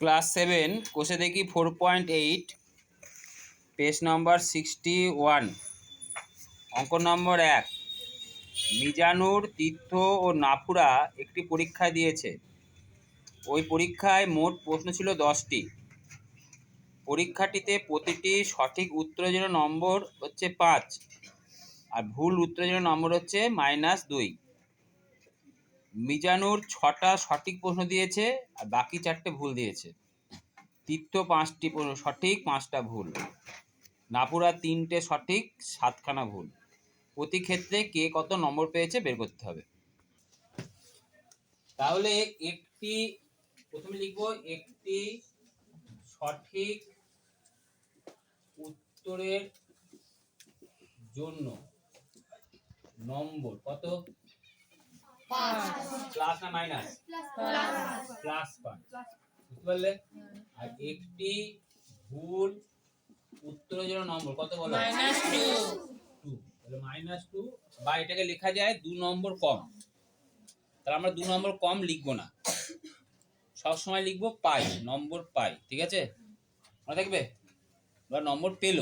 Class seven, কোষে দেখি four point eight page number sixty one অঙ্ক নম্বর এক। মিজানুর, তীর্থ ও নাফুরা একটি পরীক্ষা দিয়েছে। ওই পরীক্ষায় মোট প্রশ্ন ছিল দশটি। পরীক্ষাটিতে প্রতিটি সঠিক উত্তরের নম্বর হচ্ছে পাঁচ আর ভুল উত্তরের জন্য নম্বর হচ্ছে মাইনাস দুই। মিজানুর ছটা সঠিক প্রশ্ন দিয়েছে আর বাকি চারটে ভুল দিয়েছে। তীর্থ পাঁচটি প্রশ্ন সঠিক, পাঁচটা ভুল। নাপুরা তিনটে সঠিক, সাতখানা ভুল। প্রতি ক্ষেত্রে কে কত নম্বর পেয়েছে বের করতে হবে। তাহলে একটি, প্রথমে লিখব, একটি সঠিক উত্তরের জন্য নম্বর কত? প্লাস না মাইনাস প্লাস পাঁচ বুঝতে পারলে? আর একটি ভুল উত্তরের জন্য নম্বর কত বলো? মাইনাস টু টু তাহলে মাইনাস টু বা এটাকে লেখা যায় দু নম্বর কম। তাহলে আমরা দু নম্বর কম লিখব না। সব সময় লিখব পাই নম্বর পাই ঠিক আছে? মনে থাকবে? বা নম্বর পেল।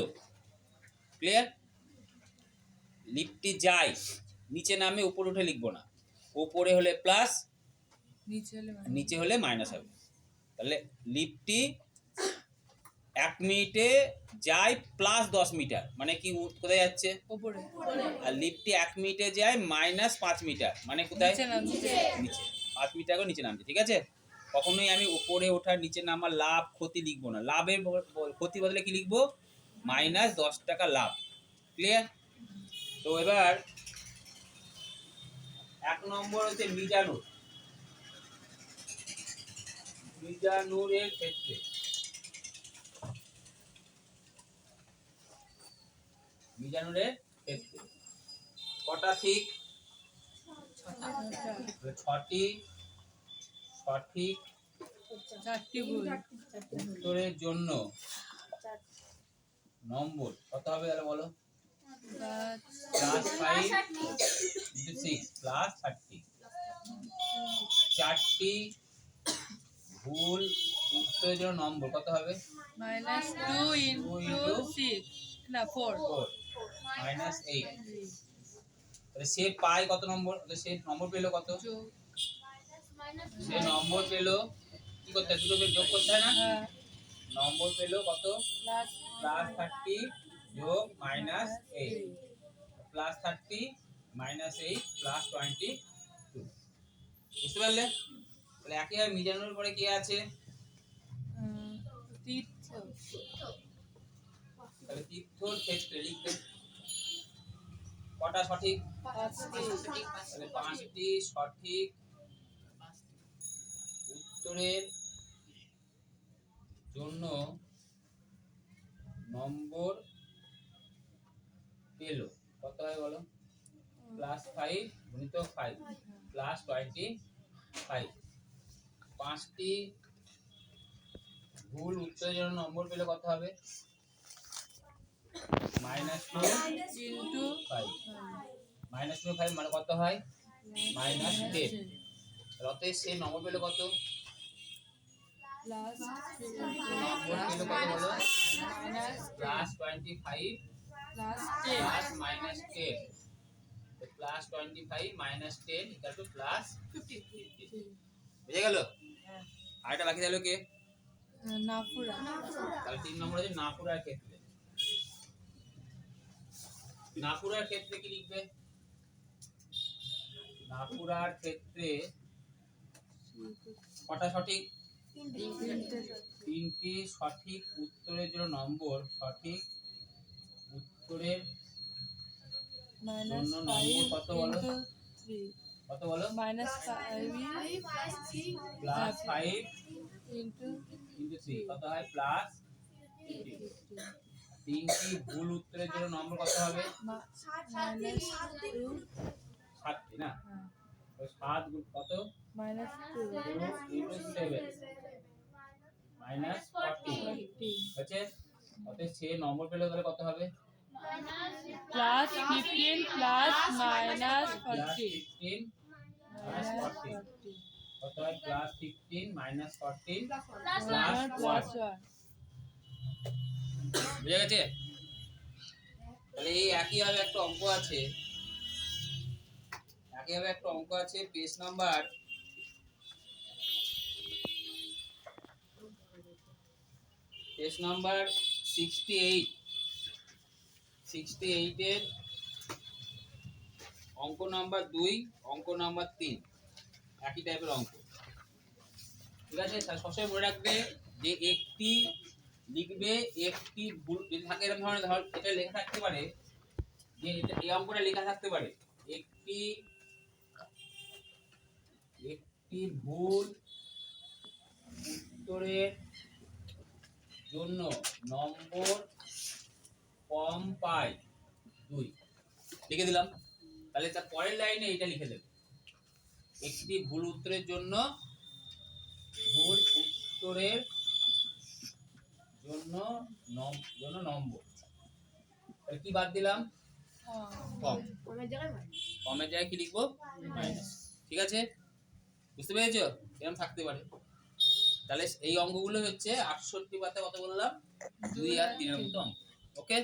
ক্লিয়ার লিফটটি যায় নিচে নামে উপরে উঠে লিখব না। উপরে হলে প্লাস নিচে হলে নিচে হলে মাইনাস হবে। তাহলে লিফটটি এক মিনিটে যায় প্লাস দশ মিটার। মানে কি কোথায় যাচ্ছে? আর লিফটটি এক মিনিটে যায় মাইনাস পাঁচ মিটার। মানে কোথায়? নিচে পাঁচ মিটার করে নিচে নামছে ঠিক আছে? কখনোই আমি উপরে ওঠার নিচে নামার লাভ ক্ষতি লিখব না। লাভের ক্ষতি বদলে কি লিখব? মাইনাস দশ টাকা লাভ। ক্লিয়ার তো এবার এক নম্বর হচ্ছে মিজানুর। মিজানুরের ক্ষেত্রে। মিজানুরের ক্ষেত্রে। কটা ঠিক? ছটি। সঠিক উত্তরের জন্য নম্বর কত হবে তাহলে বলো? Plus five six plus thirty চারটি ভুল উত্তরের জন্য নম্বর কত হবে? মাইনাস টু ইন্টু সিক্স না ফোর মাইনাস এইট তাহলে সে পায় কত নম্বর? সে নম্বর পেল কত? সে নম্বর পেল কি করতে হয়? দুটো যোগ করতে হয় না? হ্যাঁ। নম্বর পেল কত? প্লাস থার্টি যোগ minus eight plus thirty minus eight plus twenty two বুঝতে পারলে? তাহলে একইভাবে মিজানোর পরে কি আছে? তাহলে তীর্থর ক্ষেত্রে লিখতে কটা সঠিক? তাহলে পাঁচটি সঠিক। উত্তরের জন্য নম্বর পেল। কত হয় বলো? প্লাস ফাইভ গুণিত ফাইভ প্লাস টোয়েন্টি ফাইভ পাঁচটি ভুল উত্তরের জন্য নম্বর পেলে কত হবে? Minus two into five minus two five মানে কত হয়? মাইনাস টেন অতএব সে নম্বর পেলে কত? Plus twenty five plus minus ten plus twenty five minus ten equal to plus বুঝে গেল? আরেকটা বাকি থাকল কে? নাফুরা তাহলে তিন নম্বর আছে নাপুরার ক্ষেত্রে। নাপুরার ক্ষেত্রে কি লিখবে? নাপুরার ক্ষেত্রে কটা সঠিক? তিনটি সঠিক উত্তরের জন্য নম্বর সঠিক উত্তরের মাইনাস ফাইভ কত বলো? ইন্টু থ্রি কত বলো? Minus five plus five into into three কত হয়? প্লাস তিনটি ভুল উত্তরের জন্য নম্বর কত হবে? সাতটি না? সাত গুণ কত? Minus two into seven minus forty forty হচ্ছে অতএব সে নম্বর পেলে তাহলে কত হবে? Plus minus fourteen Plus Plus one. Plus one. one. বুঝে গেছে তাহলে এই একই ভাবে একটা অঙ্ক আছে একই ভাবে একটা অঙ্ক আছে page number page number sixty eight sixty এইটের অঙ্ক নাম্বার দুই, অঙ্ক নাম্বার তিন। একই টাইপের অঙ্ক। ঠিক আছে? সবসময় মনে রাখবে যে একটি লিখবে, একটি ভুল যদি থাকে এরকম ধরনের, ধর এটা লেখা থাকতে পারে, যে এটা এই অঙ্কটা লেখা থাকতে পারে। একটি একটি ভুল উত্তরের জন্য নম্বর কম পায় দুই। লিখে দিলাম। তাহলে তার পরের লাইনে এটা লিখে দেবে। একটি ভুল উত্তরের জন্য ভুল উত্তরের জন্য জন্য নম্বর। তাহলে কি বাদ দিলাম. কম। কমের জায়গায় কি লিখব? ঠিক আছে? বুঝতে পেরেছ? এরকম থাকতে পারে। তাহলে এই অঙ্কগুলো হচ্ছে আটষট্টি পাতা কত বললাম? দুই আর তিনের মতো অঙ্ক। ওকে?